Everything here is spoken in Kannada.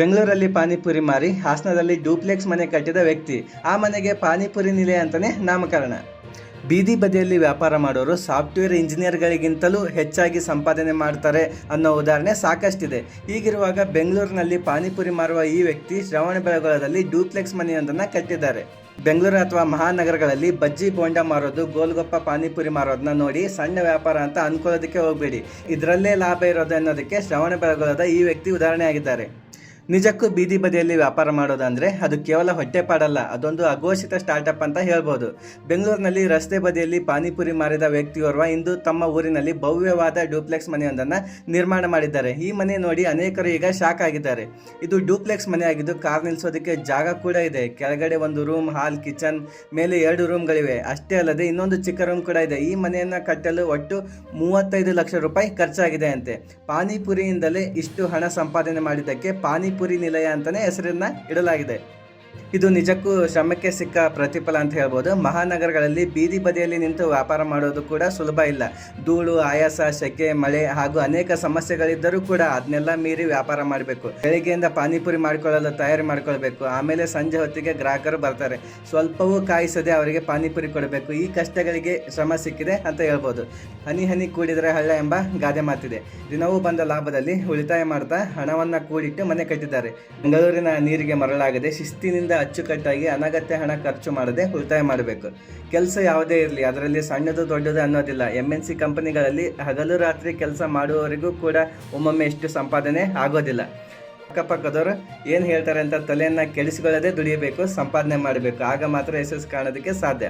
ಬೆಂಗಳೂರಲ್ಲಿ ಪಾನಿಪುರಿ ಮಾರಿ, ಹಾಸನದಲ್ಲಿ ಡೂಪ್ಲೆಕ್ಸ್ ಮನೆ ಕಟ್ಟಿದ ವ್ಯಕ್ತಿ. ಆ ಮನೆಗೆ ಪಾನಿಪುರಿ ನಿಲಯ ಅಂತಲೇ ನಾಮಕರಣ. ಬೀದಿ ಬದಿಯಲ್ಲಿ ವ್ಯಾಪಾರ ಮಾಡೋರು ಸಾಫ್ಟ್ವೇರ್ ಇಂಜಿನಿಯರ್ಗಳಿಗಿಂತಲೂ ಹೆಚ್ಚಾಗಿ ಸಂಪಾದನೆ ಮಾಡ್ತಾರೆ ಅನ್ನೋ ಉದಾಹರಣೆ ಸಾಕಷ್ಟಿದೆ. ಹೀಗಿರುವಾಗ ಬೆಂಗಳೂರಿನಲ್ಲಿ ಪಾನಿಪುರಿ ಮಾರುವ ಈ ವ್ಯಕ್ತಿ ಶ್ರವಣಬೆಳಗೊಳದಲ್ಲಿ ಡೂಪ್ಲೆಕ್ಸ್ ಮನೆಯೊಂದನ್ನು ಕಟ್ಟಿದ್ದಾರೆ. ಬೆಂಗಳೂರು ಅಥವಾ ಮಹಾನಗರಗಳಲ್ಲಿ ಬಜ್ಜಿ ಬೋಂಡ ಮಾರೋದು, ಗೋಲ್ಗೊಪ್ಪ ಪಾನಿಪುರಿ ಮಾರೋದನ್ನ ನೋಡಿ ಸಣ್ಣ ವ್ಯಾಪಾರ ಅಂತ ಅನ್ಕೊಳ್ಳೋದಕ್ಕೆ ಹೋಗಬೇಡಿ. ಇದರಲ್ಲೇ ಲಾಭ ಇರೋದು ಅನ್ನೋದಕ್ಕೆ ಶ್ರವಣಬೆಳಗೊಳದ ಈ ವ್ಯಕ್ತಿ ಉದಾಹರಣೆ ಆಗಿದ್ದಾರೆ ನಿಜಕ್ಕೂ ಬೀದಿ ಬದಿಯಲ್ಲಿ ವ್ಯಾಪಾರ ಮಾಡೋದಂದ್ರೆ ಅದು ಕೇವಲ ಹೊಟ್ಟೆಪಾಡಲ್ಲ ಅದೊಂದು ಅಘೋಷಿತ ಸ್ಟಾರ್ಟಪ್ ಅಂತ ಹೇಳ್ಬೋದು. ಬೆಂಗಳೂರಿನಲ್ಲಿ ರಸ್ತೆ ಬದಿಯಲ್ಲಿ ಪಾನಿಪುರಿ ಮಾರಿದ ವ್ಯಕ್ತಿಯೋರ್ವ ಇಂದು ತಮ್ಮ ಊರಿನಲ್ಲಿ ಭವ್ಯವಾದ ಡೂಪ್ಲೆಕ್ಸ್ ಮನೆಯೊಂದನ್ನು ನಿರ್ಮಾಣ ಮಾಡಿದ್ದಾರೆ. ಈ ಮನೆ ನೋಡಿ ಅನೇಕರು ಈಗ ಶಾಕ್ ಆಗಿದ್ದಾರೆ. ಇದು ಡೂಪ್ಲೆಕ್ಸ್ ಮನೆ ಆಗಿದ್ದು ಕಾರ್ ನಿಲ್ಲಿಸೋದಕ್ಕೆ ಜಾಗ ಕೂಡ ಇದೆ. ಕೆಳಗಡೆ ಒಂದು ರೂಮ್ ಹಾಲ್ ಕಿಚನ್ ಮೇಲೆ ಎರಡು ರೂಮ್ಗಳಿವೆ ಅಷ್ಟೇ ಅಲ್ಲದೆ ಇನ್ನೊಂದು ಚಿಕ್ಕ ರೂಮ್ ಕೂಡ ಇದೆ. ಈ ಮನೆಯನ್ನು ಕಟ್ಟಲು ಒಟ್ಟು ಮೂವತ್ತೈದು ಲಕ್ಷ ರೂಪಾಯಿ ಖರ್ಚಾಗಿದೆ ಅಂತೆ. ಪಾನಿಪುರಿಯಿಂದಲೇ ಇಷ್ಟು ಹಣ ಸಂಪಾದನೆ ಮಾಡಿದ್ದಕ್ಕೆ ಪಾನಿಪುರಿ ನಿಲಯ ಅಂತಲೇ ಹೆಸರನ್ನ ಇಡಲಾಗಿದೆ. ಇದು ನಿಜಕ್ಕೂ ಶ್ರಮಕ್ಕೆ ಸಿಕ್ಕ ಪ್ರತಿಫಲ ಅಂತ ಹೇಳ್ಬೋದು. ಮಹಾನಗರಗಳಲ್ಲಿ ಬೀದಿ ಬದಿಯಲ್ಲಿ ನಿಂತು ವ್ಯಾಪಾರ ಮಾಡೋದು ಕೂಡ ಸುಲಭ ಇಲ್ಲ. ಧೂಳು, ಆಯಾಸ, ಸೆಕೆ, ಮಳೆ ಹಾಗೂ ಅನೇಕ ಸಮಸ್ಯೆಗಳಿದ್ದರೂ ಕೂಡ ಅದನ್ನೆಲ್ಲ ಮೀರಿ ವ್ಯಾಪಾರ ಮಾಡಬೇಕು. ಬೆಳಿಗ್ಗೆಯಿಂದ ಪಾನಿಪುರಿ ಮಾಡಿಕೊಳ್ಳಲು ತಯಾರಿ ಮಾಡಿಕೊಳ್ಬೇಕು. ಆಮೇಲೆ ಸಂಜೆ ಹೊತ್ತಿಗೆ ಗ್ರಾಹಕರು ಬರ್ತಾರೆ. ಸ್ವಲ್ಪವೂ ಕಾಯಿಸದೆ ಅವರಿಗೆ ಪಾನಿಪುರಿ ಕೊಡಬೇಕು. ಈ ಕಷ್ಟಗಳಿಗೆ ಶ್ರಮ ಸಿಕ್ಕಿದೆ ಅಂತ ಹೇಳ್ಬೋದು. ಹನಿ ಹನಿ ಕೂಡಿದರೆ ಹಳ್ಳ ಎಂಬ ಗಾದೆ ಮಾತಿದೆ. ದಿನವೂ ಬಂದ ಲಾಭದಲ್ಲಿ ಉಳಿತಾಯ ಮಾಡ್ತಾ ಹಣವನ್ನು ಕೂಡಿಟ್ಟು ಮನೆ ಕಟ್ಟಿದ್ದಾರೆ. ಬೆಂಗಳೂರಿನ ನೀರಿಗೆ ಮರಳಾಗದೆ ಶಿಸ್ತಿನಿಂದ ಅಚ್ಚುಕಟ್ಟಾಗಿ ಅನಗತ್ಯ ಹಣ ಖರ್ಚು ಮಾಡದೆ ಉಳಿತಾಯ ಮಾಡಬೇಕು. ಕೆಲಸ ಯಾವುದೇ ಇರಲಿ, ಅದರಲ್ಲಿ ಸಣ್ಣದು ದೊಡ್ಡದು ಅನ್ನೋದಿಲ್ಲ. ಎಂ ಎನ್ ಸಿ ಕಂಪನಿಗಳಲ್ಲಿ ಹಗಲು ರಾತ್ರಿ ಕೆಲಸ ಮಾಡುವವರಿಗೂ ಕೂಡ ಒಮ್ಮೊಮ್ಮೆ ಇಷ್ಟು ಸಂಪಾದನೆ ಆಗೋದಿಲ್ಲ. ಅಕ್ಕಪಕ್ಕದವರು ಏನು ಹೇಳ್ತಾರೆ ಅಂತ ತಲೆಯನ್ನು ಕೆಡಿಸಿಕೊಳ್ಳದೆ ದುಡಿಯಬೇಕು, ಸಂಪಾದನೆ ಮಾಡಬೇಕು. ಆಗ ಮಾತ್ರ ಯಶಸ್ಸು ಕಾಣೋದಕ್ಕೆ ಸಾಧ್ಯ.